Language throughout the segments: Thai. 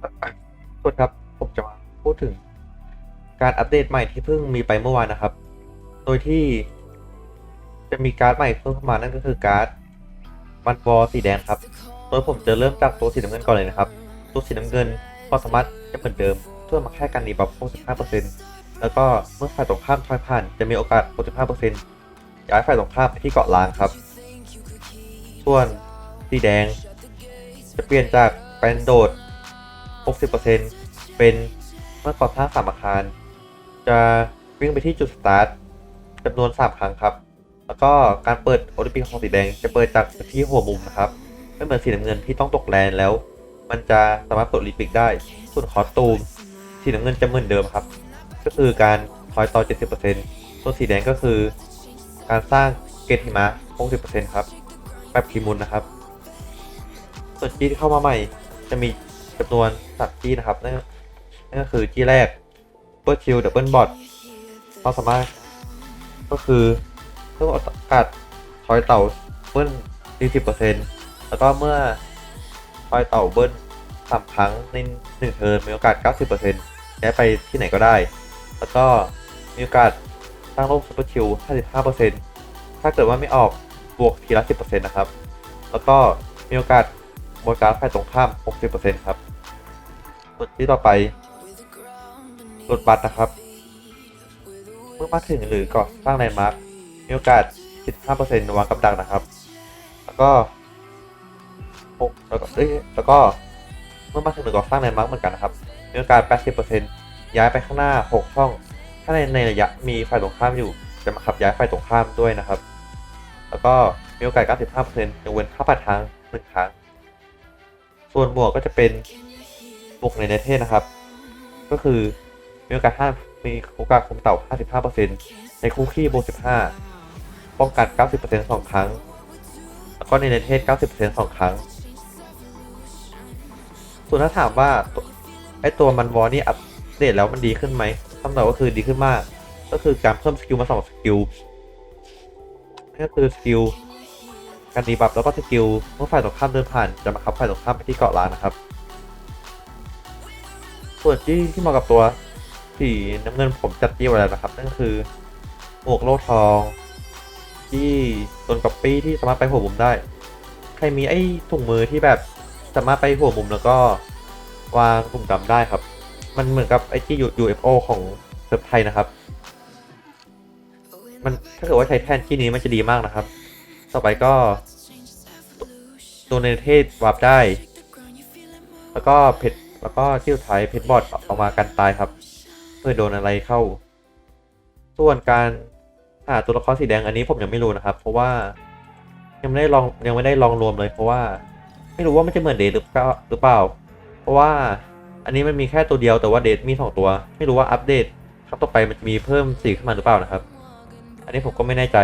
สวัสดีครับ ผมจะมาพูดถึง การอัปเดตใหม่ที่เพิ่งมีไปเมื่อวานนะครับ โดยที่จะมีการ์ดใหม่เพิ่มเข้ามานั่นก็คือการ์ดมันบอสีแดงครับ โดยผมจะเริ่มจากตัวสีน้ำเงินก่อนเลยนะครับ ตัวสีน้ำเงินความสามารถจะเหมือนเดิม เพื่อมาแค่การหนีบัฟ65%แล้วก็เมื่อฝ่ายตรงข้ามทอยผ่านจะมีโอกาส 65%ย้ายฝ่ายตรงข้ามไปที่เกาะล้างครับ ส่วนสีแดง จะเปลี่ยนจากเป็นโดด 60%เป็นเมื่อก่อสร้างสามอาคาร จะวิ่งไปที่จุดสตาร์ทจำนวน 3 ครั้งครับ แล้วก็การเปิดโอลิมปิกของสีแดงจะเปิดจากที่หัวมุมนะครับ ไม่เหมือนสีน้ำเงินที่ต้องตกแลนแล้ว มันจะสามารถเปิดโอลิมปิกได้ ส่วนคอสตูมสีน้ำเงินจะเหมือนเดิมครับ ก็คือการคอยต่อ 70%ส่วนสีแดงก็คือ การสร้างเกตหิมะ 60%ครับแบบคีมุนนะครับ ส่วนจีที่เข้ามาใหม่จะมี จำนวนสัตว์จี้นะครับนั่นนั่นก็คือจี้แรกเปิดชิลดับเบิลบอทความสามารถก็คือเพิ่มโอกาสทอยเต่าเบิ้ล40%แล้วก็เมื่อทอยเต่าเบิ้ลสามครั้งในหนึ่งเทิร์นมีโอกาส 90%ย้ายไปที่ไหนก็ได้ แล้วก็มีโอกาสสร้างโลกซูเปอร์ชิล55%ถ้าเกิดว่าไม่ออกบวกทีละ 10%นะครับ แล้วก็มีโอกาสบริการฝ่ายตรงข้าม 60%ครับ ส่วนที่ต่อไป รถบัสนะครับ เมื่อมาถึงหรือก่อสร้างแลนด์มาร์คมีโอกาส 15%วางกับดักนะครับ แล้วก็หกแล้วก็เอ้ยแล้วก็เมื่อมาถึงหรือก่อสร้างแลนด์มาร์คเหมือนกันนะครับมีโอกาส 80%ย้ายไปข้างหน้า 6 ช่อง ถ้าในในระยะมีฝ่ายตรงข้ามอยู่จะมาขับย้ายฝ่ายตรงข้ามด้วยนะครับ แล้วก็มีโอกาส 95%ยกเว้นค่าผ่านทางหนึ่งครั้ง ส่วนบวกก็จะเป็น บวกในเนเทศนะครับ ก็คือมีโอกาส5มีโอกาสคุมเต่า 55%ในคู่ขี้บวก15 ป้องกัน 90%สองครั้ง แล้วก็ในเนเทศ 90%สองครั้ง ส่วนถ้าถามว่าไอตัวมันวอนี่อัปเดตแล้วมันดีขึ้นไหมคำตอบก็คือดีขึ้นมาก ก็คือการเพิ่มสกิลมาสองสกิลนั่นก็คือสกิลการดีบัฟแล้วก็สกิลเมื่อฝ่ายตรงข้ามเดินผ่านจะมาคับฝ่ายตรงข้ามไปที่เกาะล้านนะครับ ส่วนที่ที่เหมาะกับตัวสีน้ำเงินผมจัดจี้ไว้แล้วนะครับ นั่นก็คือหมวกโล่ทอง ที่ตนกับปี้ที่สามารถไปหัวมุมได้ ใครมีไอ้ถุงมือที่แบบสามารถไปหัวมุมแล้วก็วางถุงดำได้ครับ มันเหมือนกับไอ้ที่ UFO ของเซิร์ฟไทยนะครับ มันถ้าเกิดว่าใช้แทนที่นี้มันจะดีมากนะครับ ต่อไปก็ตัวในเทศวาร์ปได้ แล้วก็เพชร แล้วก็ที่สุดท้ายเพชรบอดออกมากันตายครับเพื่อโดนอะไรเข้า ส่วนการหาตัวละครสีแดงอันนี้ผมยังไม่รู้นะครับ เพราะว่ายังไม่ได้ลองยังไม่ได้ลองรวมเลย เพราะว่าไม่รู้ว่ามันจะเหมือนเดทหรือเปล่าหรือเปล่า เพราะว่าอันนี้มันมีแค่ตัวเดียวแต่ว่าเดทมีสองตัว ไม่รู้ว่าอัปเดตครั้งต่อไปมันจะมีเพิ่มสีขึ้นมาหรือเปล่านะครับ อันนี้ผมก็ไม่แน่ใจ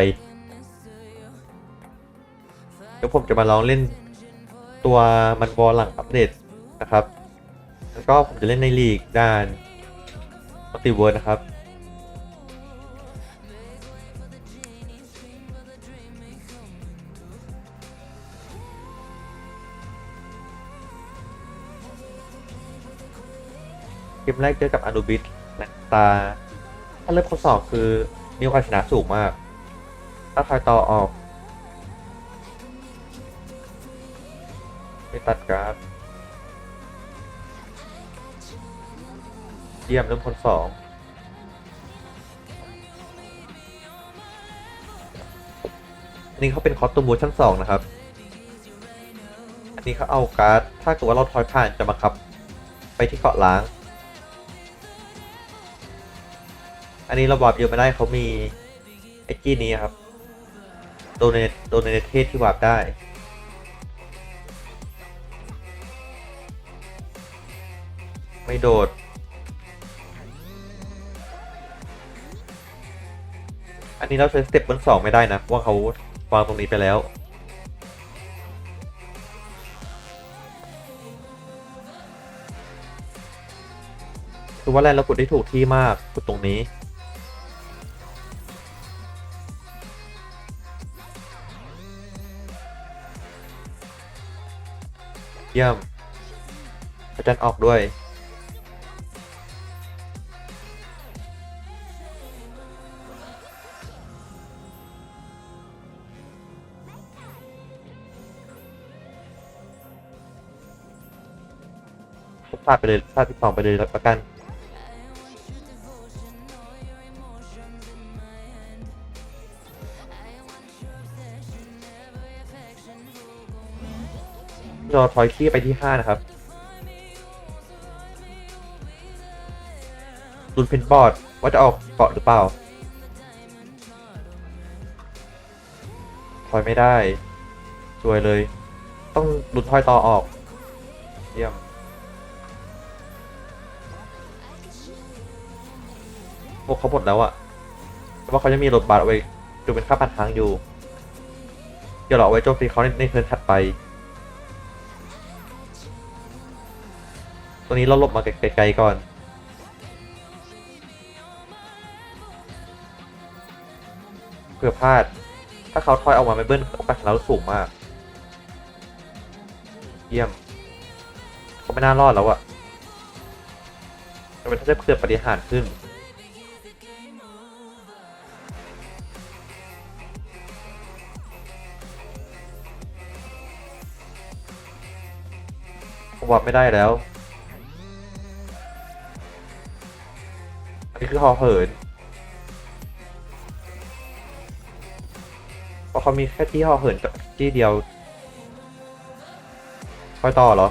เดี๋ยวผมจะมาลองเล่นตัวมันบอลหลังอัปเดตนะครับ แล้วก็ผมจะเล่นในลีกด้านมัลติเวิร์นะครับ เกมแรกเจอกับอนุบิสนะตา ถ้าเริ่มข้อสอบคือมีโอกาสชนะสูงมาก ถ้าทายต่อออกไม่ตัดกราฟ เยี่ยมเริ่มคนสองอันนี้เขาเป็นคอสตูมเวอร์ชั้นสองนะครับ อันนี้เขาเอาการ์ด ถ้าเกิดว่าเราทอยผ่านจะมาขับ ไปที่เกาะล้าง อันนี้เราวาร์ปเยอะไม่ได้เขามีไอ้กี้นี้ครับโดเนทโดเนทเทสที่วาร์ปได้ไม่โดด อันนี้เราใช้สเต็ปบนสองไม่ได้นะว่าเขาวางตรงนี้ไปแล้ว คือว่าแลนเรากดได้ถูกที่มากกดตรงนี้ เยี่ยมพระจันทร์ออกด้วยาดไปเลยพลาดที่สองไปเลยล้วกันราทอยขี้ไปที่ห้านะครับลุนเพนบอร์ดว่าจะออกเกาะหรือเปล่า ทอยไม่ได้ สวยเลย ต้องลุ้นทอยต่อออก เยี่ยม เขาหมดแล้วอะแต่ว่าเขายังมีรถบัสเอาไว้ดูเป็นค่าผ่านทางอยู่ เดี๋ยวเราเอาไว้โจมตีเขาในในเทิร์นถัดไป ตัวนี้เราหลบมาไกลๆก่อนเพื่อพลาด ถ้าเขาทอยออกมาไม่เบิ้ลโอกาสเราสูงมาก เยี่ยมเขาไม่น่ารอดแล้วอะแต่เป็นถ้าจะเกิดปฏิหารขึ้น ผมวัดไม่ได้แล้ว อันนี้คือหอเหินเพราะเขามีแค่ที่หอเหินที่เดียว ค่อยต่อเหรอ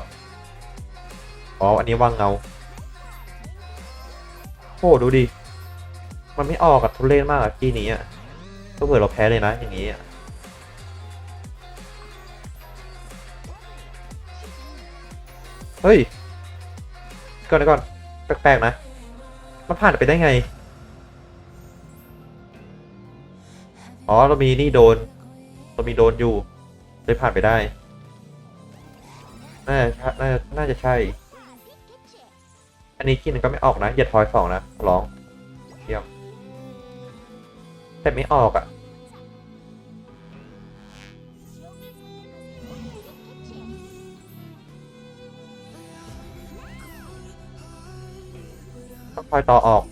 อ๋อ อันนี้วางเงา โอ้ดูดิ มันไม่ออกกับทุเรศมากอะที่นี้อะก็เผื่อเราแพ้เลยนะอย่างนี้อะ เฮ้ยก่อนนะก่อนแปลกๆนะ มันผ่านไปได้ไง อ๋อเรามีนี่โดนเรามีโดนอยู่เลยผ่านไปได้ น่าจะน่าจะน่าจะใช่ อันนี้กินก็ไม่ออกนะ อย่าทอยสองนะร้องเยี่ยมแต่ไม่ออกอะ คอยต่อออก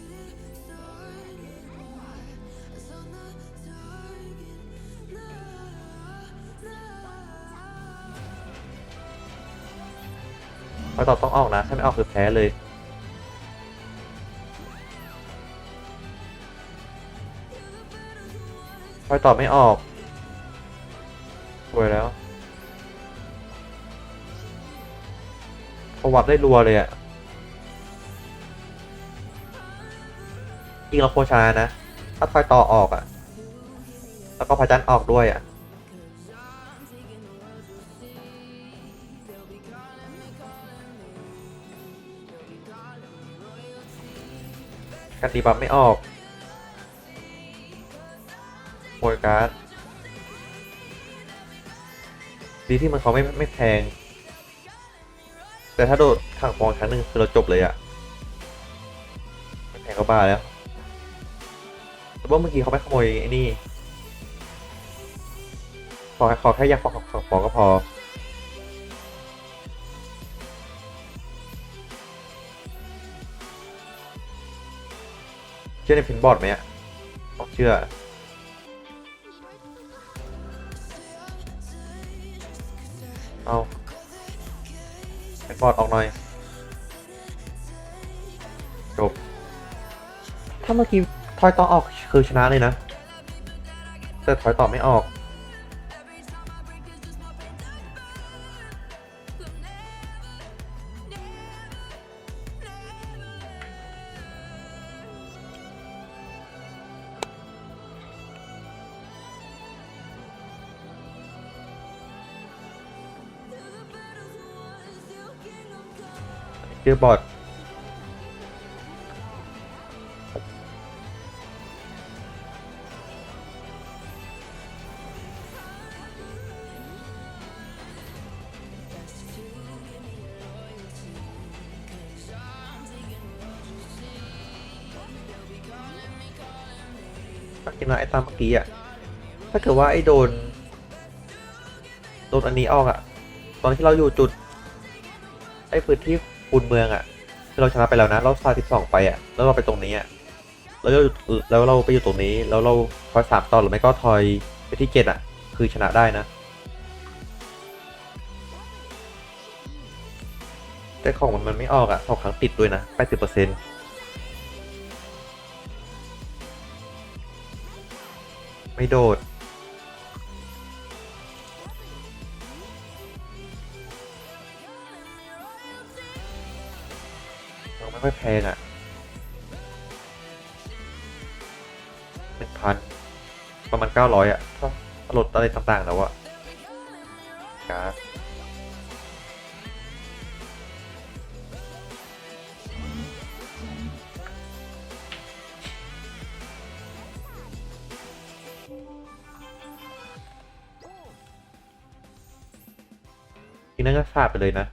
คอยต่อต้องออกนะ ถ้าไม่ออกคือแพ้เลยคอยต่อไม่ออกสวยแล้วเขาวัดได้รัวเลยอะ จริงเราโคชนะนะ ถ้าทอยต่อออกอะ่ะ แล้วก็พระจันทร์ออกด้วยอะ่ะกันตีบัฟไม่ออกโวยการ์ดดีที่มันเขาไม่ไม่แพง แต่ถ้าโดดขังฟองครั้งหนึ่งคือเราจบเลยอะ่ะไม่แพงก็บ้าแล้ว แต่ว่าเมื่อกี้เขาไม่ขโมยไอ้นี่ ขอขอแค่อยากขอขอขอก็พอ เชื่อในพินบอร์ดไหมอะเชื่อเอาพินบอดออกหน่อย จบ ถ้าเมื่อกี้ ทอยต่อออกคือชนะเลยนะ แต่ทอยต่อไม่ออกเจอบอร์ ตามเมื่อกี้อะถ้าเกิดว่าไอ้โดน โดนอันนี้ออกอะตอนที่เราอยู่จุด ไอ้พื้นที่ปูนเมืองอะที่เราชนะไปแล้วนะเราซาสิบสองไปอะแล้วเราไปตรงนี้อะแล้วเราแล้วเราไปอยู่ตรงนี้ แล้วเราทอยสามต่อหรือไม่ก็ทอยไปที่เจ็ดอะคือชนะได้นะ แต่ของมันมันไม่ออกอะสองครั้งติดด้วยนะแปดสิบเปอร์เซ็นต์ ไม่โดดยังไม่ค่อยแพงอะหนึ่งพัน ประมาณเก้าร้อยอะถ้าลดอะไรต่างๆแล้วอะการ์ด ทีนั้นก็ขาดไปเลยนะ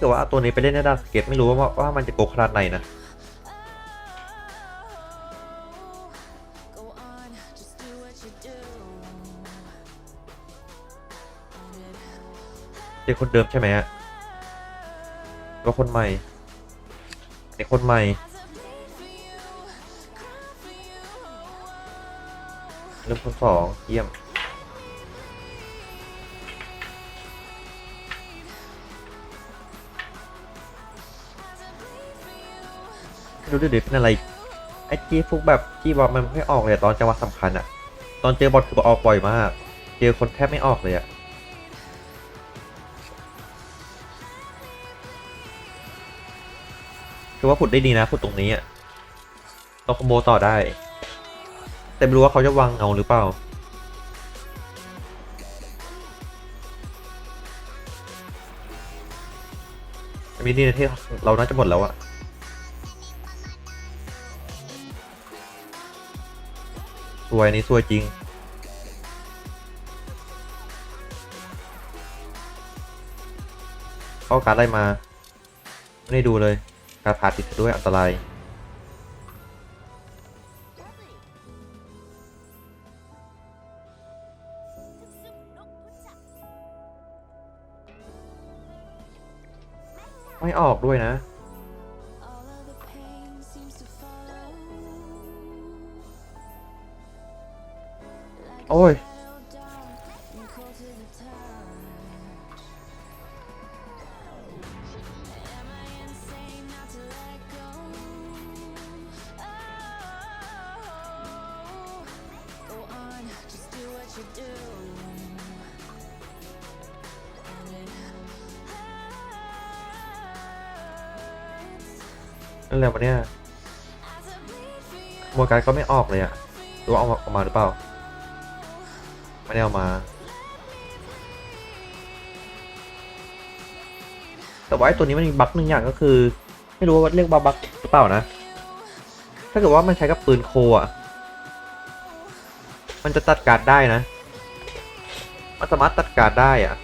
เกิดว่าเอาตัวนี้ไปเล่นในดาวสเก็ตไม่รู้ว่าว่ามันจะโกขนาดไหนนะ Go on, just do what you do. And it เจอคนเดิมใช่ไหมฮะก็คนใหม่ไอคนใหม่เริ่มคนสองเยี่ยม Has a bleed for you. ไม่รู้ดี๋ยวนี้เป็นอะไรไอ้จีฟุกแบบจีบอลมันไม่ออกเลยตอนจังหวะสำคัญอะตอนเจอบอลคือออกบ่อยมาก เจอคนแทบไม่ออกเลยอะคือว่าผุดได้ดีนะผุดตรงนี้อะเราคอมโบต่อได้ แต่ไม่รู้ว่าเขาจะวางเงาหรือเปล่ามีนี่นะที่เราน่าจะหมดแล้วอะ สวยอันนี้สวยจริง เข้าการดอะไรมา ไม่ได้ดูเลย การผ่าติดด้วยอันตรายไม่ออกด้วยนะ And it hurts. นั่นแหละวันเนี้ย As I bleed for you. โมการก็ไม่ออกเลยอะหรือว่าเอามาเอามาหรือเปล่า ไม่ได้เอามา แต่ว่าตัวนี้มันมีบั๊กหนึ่งอย่างก็คือ ไม่รู้ว่าเรียกว่าบั๊กหรือเปล่านะ ถ้าเกิดว่ามันใช้กับปืนโคอะมันจะตัดการ์ดได้นะ มันสามารถตัดการ์ดได้อะ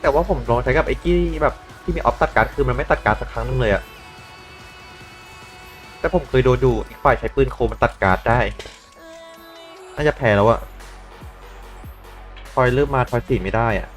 แต่ว่าผมลองใช้กับไอ้ที่แบบที่มีออฟตัดการ์ดคือมันไม่ตัดการ์ดสักครั้งนึงเลยอะแต่ผมเคยโดนดูอีกฝ่ายใช้ปืนโคมันตัดการ์ดได้ น่าจะแพ้แล้วอะ อยเริ่มมาทอยสี่ไม่ได้อะ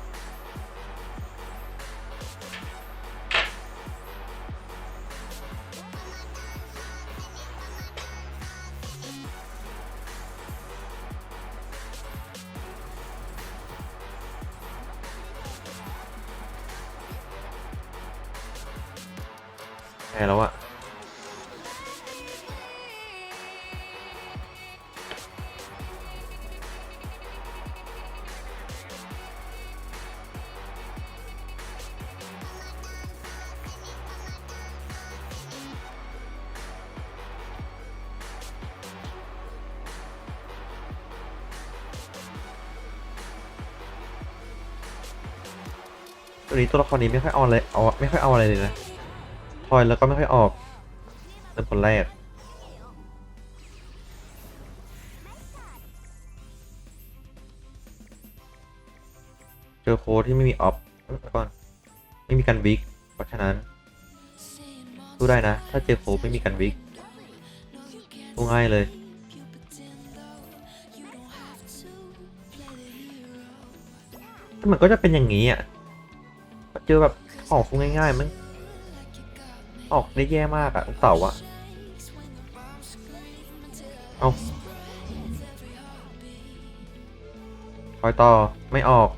ตัวนี้ตัวละครนี้ไม่ค่อยเอาอะไรเอาไม่ค่อยเอาอะไรเลยนะทอยแล้วก็ไม่ค่อยออกเป็นคนแรกเจอโค้ดที่ไม่มีออฟเอ้ยเดี๋ยวก่อนไม่มีกันวิกเพราะฉะนั้นสู้ได้นะ ถ้าเจอโค้ดไม่มีกันวิกสู้ง่ายเลยมันก็จะเป็นอย่างนี้อะ จอแบบออกง่ายๆมัน ออกได้แย่มากอะลูกเต่าอะเอาคอยต่อไม่ออก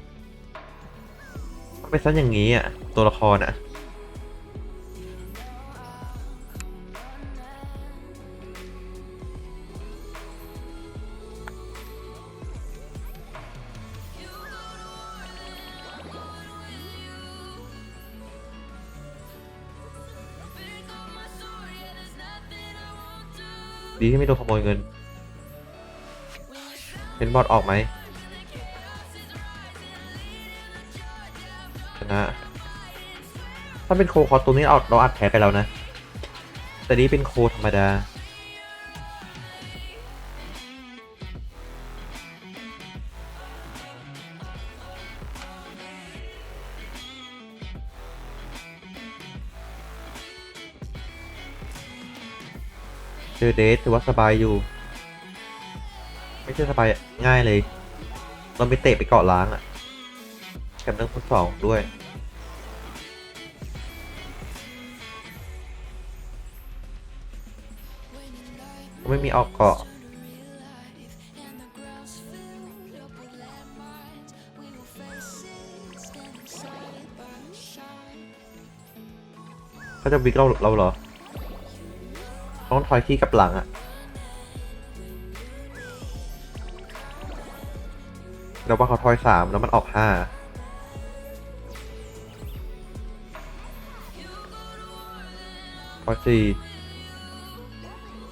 ไปซะอย่างนี้อะตัวละครอะ ดีที่ไม่โดนขโมยเงิน เป็นบอดออกไหมชนะ ถ้าเป็นโคคอตตัวนี้เอาเราอัดแพ้ไปแล้วนะ แต่นี้เป็นโคธรรมดา อเดทถือว่าสบายอยู่ ไม่ใช่สบายง่ายเลย เราไปเตะไปเกาะล้างอะแถมเรื่องคนสองด้วยไม่มีออกเกาะเขาจะวิกเราเราเหรอ ต้องทอยที่กับหลังอะเราว่าเขาทอยสามแล้วมันออกห้าทอยสี่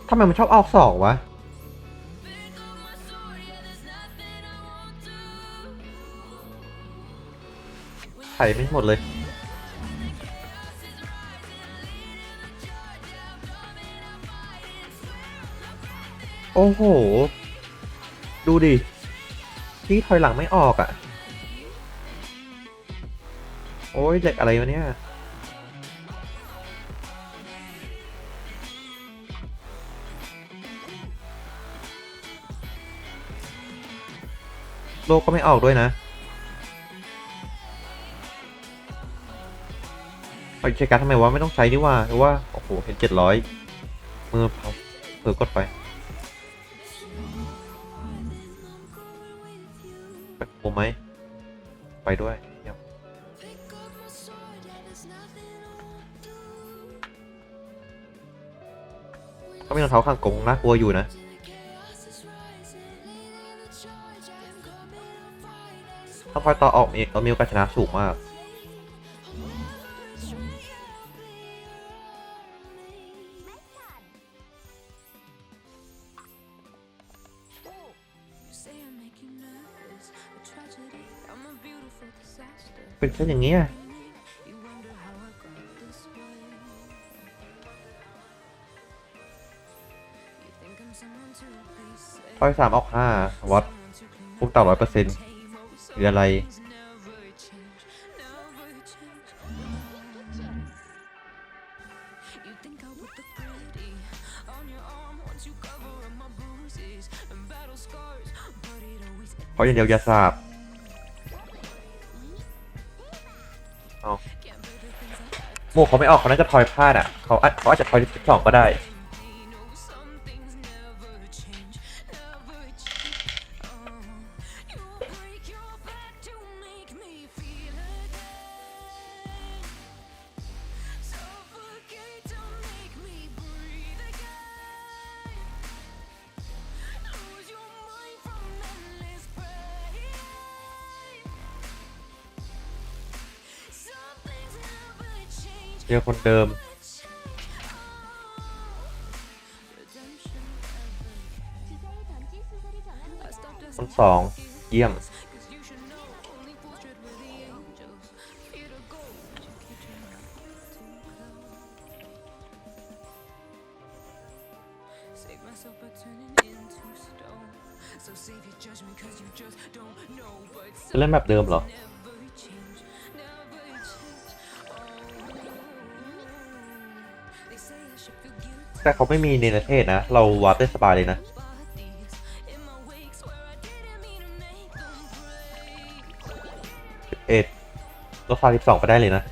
ทำไมมันชอบออกสองวะไถไม่หมดเลย โอ้โห ดูดิที่ถอยหลังไม่ออกอะ่ะ โอ้ยเด็กอะไรวะเนี่ยโลกก็ไม่ออกด้วยนะเอาใช้การดทำไมวะไม่ต้องใช้นี่ว่าหรือว่า โอ้โหเห็นเจ็ดร้อยมือเผาเผลอกดไป ไปโอไหม ไปด้วยเยี่ยมเขามีรองเท้าข้างกงนะกลัวอยู่นะถ้าคอยต่อออกมีเรามีโอกาสชนะสูงมาก เป็นแค่อย่างนี้อะไฟสามออกห้าวัดพวกต่ำร้อยเปอร์เซ็นต์คืออะไร เพราะอย่างเดียวยาสาบ หมวกเขาไม่ออกเขาน่าจะทอยพลาดอะเขาอาจเขาอาจจะทอยสิบสองก็ได้ เดิม ทั้งสอง เยี่ยม Save myself by turning into stone. So save your judgment cause you just don't know what's จะเล่นแบบเดิมเหรอ never change. แต่เขาไม่มีเนรเทศนะ เราวาร์ปได้สบายเลยนะ เอ็ดรถไฟสิบสองไปได้เลยนะ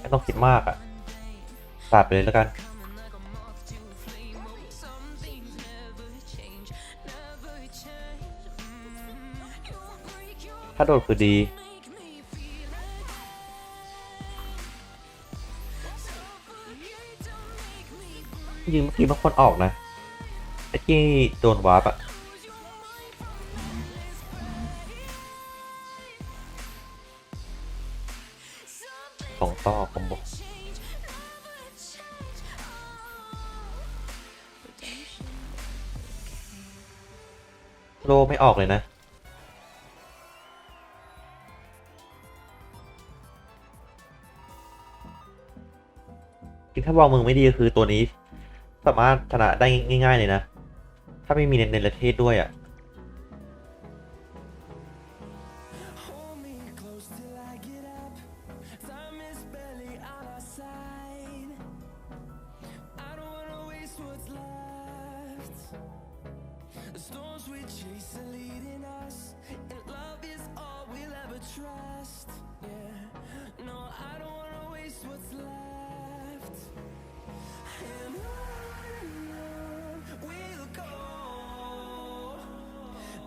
ไม่ต้องคิดมากอะ่ะตัดไปเลยแล้วกันถ้าโดดคือดี ริงๆเมื่อกี้มันคนออกนะไอ้ที่โดนวาร์ปอะสองต่อคอมโบอกโลไม่ออกเลยนะถ้าวางมือไม่ดีคือตัวนี้ สามารถชนะได้ง่ายๆเลยนะ ถ้าไม่มีเนเนรเทศด้วยอะ่ะ we'll go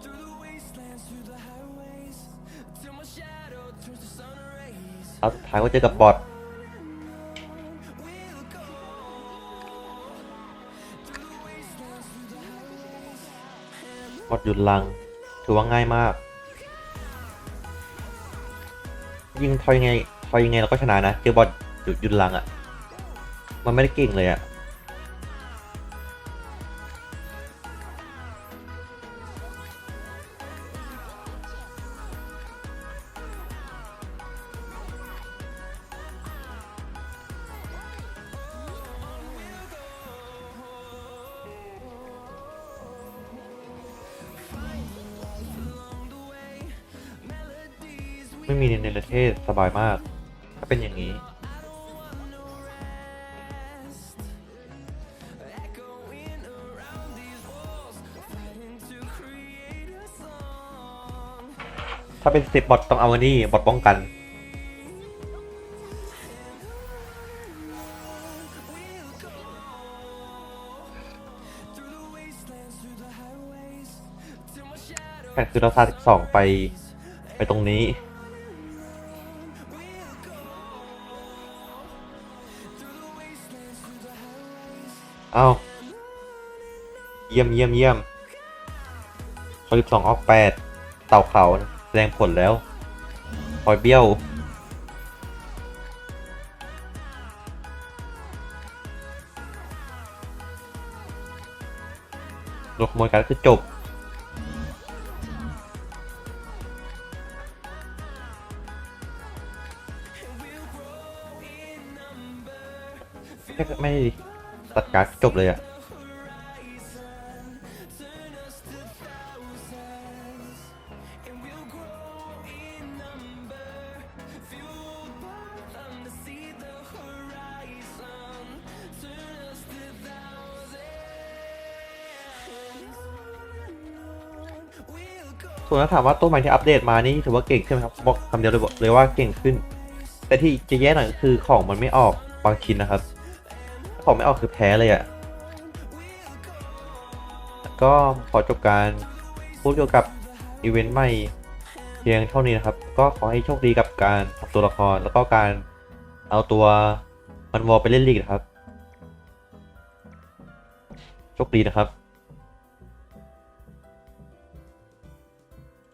through the wastelands, through the highways, till my shadow turns to sun rays. เอาสุดท้ายก็เจอกับบอท We'll go through the wastelands, through the highways. บอทหยุดลัง ถือว่าง่ายมาก ยิงทอยยังไงทอยยังไงเราก็ชนะนะ เจอบอทหยุดหยุดลังอะ่ะ มันไม่ได้เก่งเลยอะ่ะ ไม่มีในประเทศสบายมาก ถ้าเป็นอย่างนี้ ถ้าเป็นสิบบอทต้องเอาอันนี้บอทป้องกันแผ่คือเราพาสิบสองไป ไปตรงนี้ เอาเยี่ยมเยี่ยมเยี่ยมพอสิบสองออกแปดเต่าเขาแสดงผลแล้วพอยเบี้ยวโดนขโมยการดคือจบ ไม่ไม่ ตัดการจบเลยอะส่วนถ้าถามว่าตัวใหม่ที่อัปเดตมานี่ถือว่าเก่งขึ้นไหมครับบอกคำเดียวเลยเลยว่าเก่งขึ้น แต่ที่จะแย่หน่อยก็คือของมันไม่ออกบางชิ้นนะครับ ของไม่ออกคือแพ้เลยอะ่ะก็ขอจบการพูดเกี่ยวกับอีเวนต์ใหม่เพียงเท่านี้นะครับ ก็ขอให้โชคดีกับการทำตัวละครแล้วก็การเอาตัวมันวอลไปเล่นลีกนะครับ โชคดีนะครับ